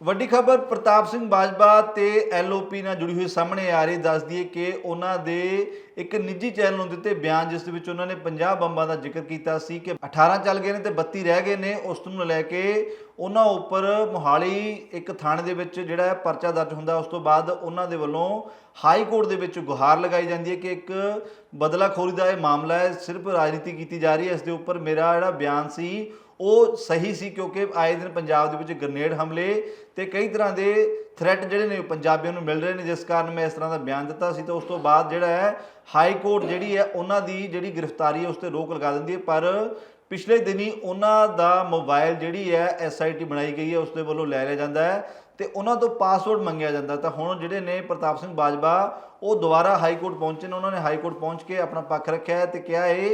ਵੱਡੀ ਖਬਰ, ਪ੍ਰਤਾਪ ਸਿੰਘ ਬਾਜਵਾ ਤੇ ਐਲਓਪੀ ਨਾਲ ਜੁੜੀ ਹੋਈ ਸਾਹਮਣੇ ਆ ਰਹੀ ਦੱਸਦੀ ਹੈ ਕਿ ਉਹਨਾਂ ਦੇ ਇੱਕ ਨਿੱਜੀ ਚੈਨਲ ਨੂੰ ਦਿੱਤੇ ਬਿਆਨ, ਜਿਸ ਦੇ ਵਿੱਚ ਉਹਨਾਂ ਨੇ 50 ਬੰਬਾਂ ਦਾ ਜ਼ਿਕਰ ਕੀਤਾ ਸੀ ਕਿ 18 ਚੱਲ ਗਏ ਨੇ ਤੇ 32 ਰਹਿ ਗਏ ਨੇ। ਉਸ ਨੂੰ ਲੈ ਕੇ ਉਹਨਾਂ ਉੱਪਰ ਮੋਹਾਲੀ ਇੱਕ ਥਾਣੇ ਦੇ ਵਿੱਚ ਜਿਹੜਾ ਪਰਚਾ ਦਰਜ ਹੁੰਦਾ, ਉਸ ਤੋਂ ਬਾਅਦ ਉਹਨਾਂ ਦੇ ਵੱਲੋਂ ਹਾਈ ਕੋਰਟ ਦੇ ਵਿੱਚ ਗੁਹਾਰ ਲਗਾਈ ਜਾਂਦੀ ਹੈ ਕਿ ਇੱਕ ਬਦਲਾਖੋਰੀ ਦਾ ਇਹ ਮਾਮਲਾ ਹੈ, ਸਿਰਫ ਰਾਜਨੀਤੀ ਕੀਤੀ ਜਾ ਰਹੀ ਹੈ। ਇਸ ਦੇ ਉੱਪਰ ਮੇਰਾ ਜਿਹੜਾ ਬਿਆਨ ਸੀ ਉਹ ਸਹੀ ਸੀ ਕਿਉਂਕਿ ਆਏ ਦਿਨ ਪੰਜਾਬ ਦੇ ਵਿੱਚ ਗ੍ਰਨੇਡ ਹਮਲੇ ਤੇ ਕਈ ਤਰ੍ਹਾਂ ਦੇ ਥ੍ਰੈਟ ਜਿਹੜੇ ਨੇ ਪੰਜਾਬੀਆਂ ਨੂੰ ਮਿਲ ਰਹੇ ਨੇ, ਜਿਸ ਕਾਰਨ ਮੈਂ ਇਸ ਤਰ੍ਹਾਂ ਦਾ ਬਿਆਨ ਦਿੱਤਾ ਸੀ ਤੇ ਉਸ ਤੋਂ ਬਾਅਦ ਜਿਹੜਾ ਹੈ ਹਾਈ ਕੋਰਟ ਜਿਹੜੀ ਹੈ, ਉਹਨਾਂ ਦੀ ਜਿਹੜੀ ਗ੍ਰਿਫਤਾਰੀ ਹੈ, ਉਸ ਤੇ ਰੋਕ ਲਗਾ ਦਿੰਦੀ ਹੈ। ਪਰ ਪਿਛਲੇ ਦਿਨੀ ਉਹਨਾਂ ਦਾ ਮੋਬਾਈਲ ਜਿਹੜੀ ਹੈ ਐਸਆਈਟੀ ਬਣਾਈ ਗਈ ਹੈ, ਉਸ ਦੇ ਵੱਲੋਂ ਲੈ ਲਿਆ ਜਾਂਦਾ ਹੈ ਤੇ ਉਹਨਾਂ ਤੋਂ ਪਾਸਵਰਡ ਮੰਗਿਆ ਜਾਂਦਾ। ਤਾਂ ਹੁਣ ਜਿਹੜੇ ਨੇ ਪ੍ਰਤਾਪ ਸਿੰਘ ਬਾਜਵਾ, ਉਹ ਦੁਬਾਰਾ ਹਾਈ ਕੋਰਟ ਪਹੁੰਚੇ ਨੇ, ਉਹਨਾਂ ਨੇ ਹਾਈ ਕੋਰਟ ਪਹੁੰਚ ਕੇ ਆਪਣਾ ਪੱਖ ਰੱਖਿਆ ਹੈ ਤੇ ਕਿਹਾ ਹੈ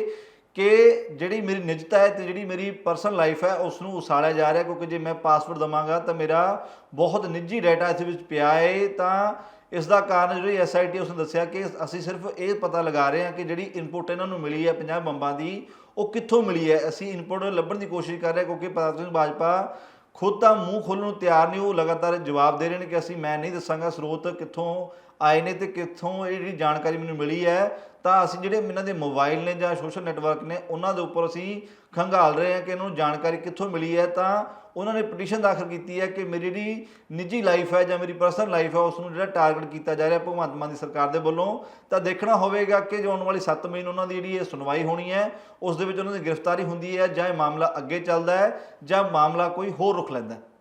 ਕਿ ਜਿਹੜੀ ਮੇਰੀ ਨਿੱਜਤਾ ਹੈ ਤੇ ਜਿਹੜੀ ਮੇਰੀ ਪਰਸਨਲ ਲਾਈਫ ਹੈ ਉਸ ਨੂੰ ਉਸਾਲਿਆ ਜਾ ਰਿਹਾ, ਕਿਉਂਕਿ ਜੇ ਮੈਂ ਪਾਸਵਰਡ ਦਵਾਂਗਾ ਤਾਂ ਮੇਰਾ ਬਹੁਤ ਨਿੱਜੀ ਡਾਟਾ ਇਸ ਵਿੱਚ ਪਿਆ ਹੈ ਤਾਂ ਇਸ ਦਾ ਕਾਰਨ ਜਿਹੜੀ ਐਸਆਈਟੀ ਉਸਨੇ ਦੱਸਿਆ ਕਿ ਅਸੀਂ ਸਿਰਫ ਇਹ ਪਤਾ ਲਗਾ ਰਹੇ ਹਾਂ ਕਿ ਜਿਹੜੀ ਇਨਪੁਟ ਇਹਨਾਂ ਨੂੰ ਮਿਲੀ ਹੈ 50 ਬੰਬਾਂ ਦੀ, ਉਹ ਕਿੱਥੋਂ ਮਿਲੀ ਹੈ। ਅਸੀਂ ਇਨਪੁਟ ਲੱਭਣ ਦੀ ਕੋਸ਼ਿਸ਼ ਕਰ ਰਹੇ ਕਿਉਂਕਿ ਪ੍ਰਤਾਪ ਸਿੰਘ ਬਾਜਪਾ ਖੁਦ ਤਾਂ ਮੂੰਹ ਖੋਲ੍ਹਣ ਨੂੰ ਤਿਆਰ ਨਹੀਂ, ਉਹ ਲਗਾਤਾਰ ਜਵਾਬ ਦੇ ਰਹੇ ਨੇ ਕਿ ਅਸੀਂ ਮੈਂ ਨਹੀਂ ਦੱਸਾਂਗਾ, ਸਰੋਤ ਕਿੱਥੋਂ ਆਏ ਨੇ ਤੇ ਕਿੱਥੋਂ ਇਹ ਜਿਹੜੀ ਜਾਣਕਾਰੀ ਮੈਨੂੰ ਮਿਲੀ ਹੈ ਤਾਂ ਅਸੀਂ ਜਿਹੜੇ ਇਹਨਾਂ ਦੇ ਮੋਬਾਈਲ ਨੇ ਜਾਂ ਸੋਸ਼ਲ ਨੈਟਵਰਕ ਨੇ, ਉਹਨਾਂ ਦੇ ਉੱਪਰ ਅਸੀਂ ਖੰਗਾਲ ਰਹੇ ਹਾਂ ਕਿ ਇਹਨਾਂ ਨੂੰ ਜਾਣਕਾਰੀ ਕਿੱਥੋਂ ਮਿਲੀ ਹੈ, ਤਾਂ ਉਹਨਾਂ ਨੇ ਪਟੀਸ਼ਨ ਦਾਖਲ ਕੀਤੀ ਹੈ ਕਿ ਮੇਰੀ ਜਿਹੜੀ ਨਿੱਜੀ ਲਾਈਫ ਹੈ ਜਾਂ ਮੇਰੀ ਪਰਸਨਲ ਲਾਈਫ ਹੈ ਉਸ ਨੂੰ ਜਿਹੜਾ ਟਾਰਗੇਟ ਕੀਤਾ ਜਾ ਰਿਹਾ ਭਗਵੰਤ ਮਾਨ ਦੀ ਸਰਕਾਰ ਦੇ ਵੱਲੋਂ। ਤਾਂ ਦੇਖਣਾ ਹੋਵੇਗਾ ਕਿ ਜੋ ਆਉਣ ਵਾਲੀ 7 ਮਈ ਨੂੰ ਉਹਨਾਂ ਦੀ ਜਿਹੜੀ ਇਹ ਸੁਣਵਾਈ ਹੋਣੀ ਹੈ, ਉਸ ਦੇ ਵਿੱਚ ਉਹਨਾਂ ਦੀ ਗ੍ਰਿਫਤਾਰੀ ਹੁੰਦੀ ਹੈ ਜਾਂ ਇਹ ਮਾਮਲਾ ਅੱਗੇ ਚੱਲਦਾ ਹੈ ਜਾਂ ਮਾਮਲਾ ਕੋਈ ਹੋਰ ਰੁਖ ਲੈਂਦਾ ਹੈ।